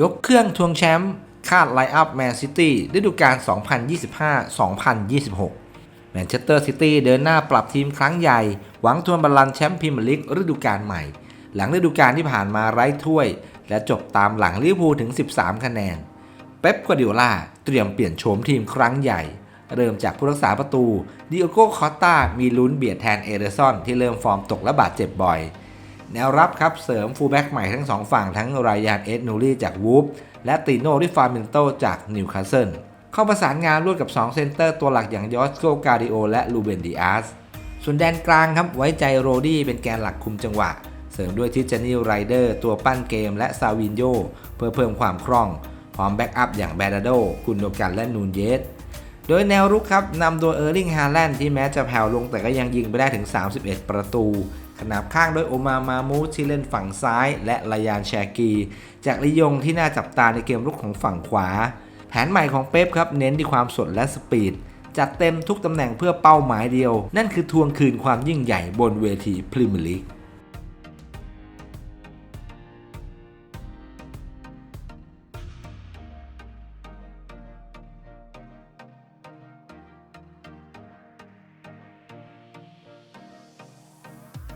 ยกเครื่องทวงแชมป์คาดไลอัพแมนซิตี้ฤดูกาล 2025-2026 แมนเชสเตอร์ซิตี้เดินหน้าปรับทีมครั้งใหญ่ หวังทวงบัลลังก์แชมป์พรีเมียร์ลีกฤดูกาลใหม่ หลังฤดูกาลที่ผ่านมาไร้ถ้วย และจบตามหลังลิเวอร์พูลถึง 13 คะแนน เป๊ปกัวดิโอลาเตรียมเปลี่ยนโฉมทีมครั้งใหญ่ เริ่มจากผู้รักษาประตูดิโอโกคอตตามีลุ้นเบียดแทนเอเดอร์สันที่เริ่มฟอร์มตกและบาดเจ็บบ่อย แนวรับครับเสริมฟูลแบ็กใหม่ทั้งสองฝั่งทั้งรายานเอ็ดนูรี่จากวูฟและติโนริฟาร์มินโตจากนิวคาสเซิลเข้าประสานงานร่วมกับ 2 เซนเตอร์ตัวหลักอย่างยอสโกกาดิโอและลูเบนดิอาสส่วนแดนกลางครับไว้ใจโรดี้เป็นแกนหลักคุมจังหวะ เสริมด้วยทิจานิลไรเดอร์ตัวปั้นเกมและซาวินโยเพื่อเพิ่มความคล่องพร้อมแบ็กอัพอย่างแบดาโดกุนโดกันและนูนเยสโดยแนวรุกครับนำโดยเออร์ลิงฮาแลนด์ที่แม้จะแผ่วลงแต่ก็ยังยิงไปได้ถึง 31 ประตู ขนาบข้างด้วยโอมามามูที่เล่นฝั่งซ้าย และลายานแชกี จากลิยงที่น่าจับตาในเกมรุกของฝั่งขวา แผนใหม่ของเป๊ปครับเน้นที่ความสดและสปีดจัดเต็มทุกตำแหน่งเพื่อเป้าหมายเดียว นั่นคือทวงคืนความยิ่งใหญ่บนเวทีพรีเมียร์ลีก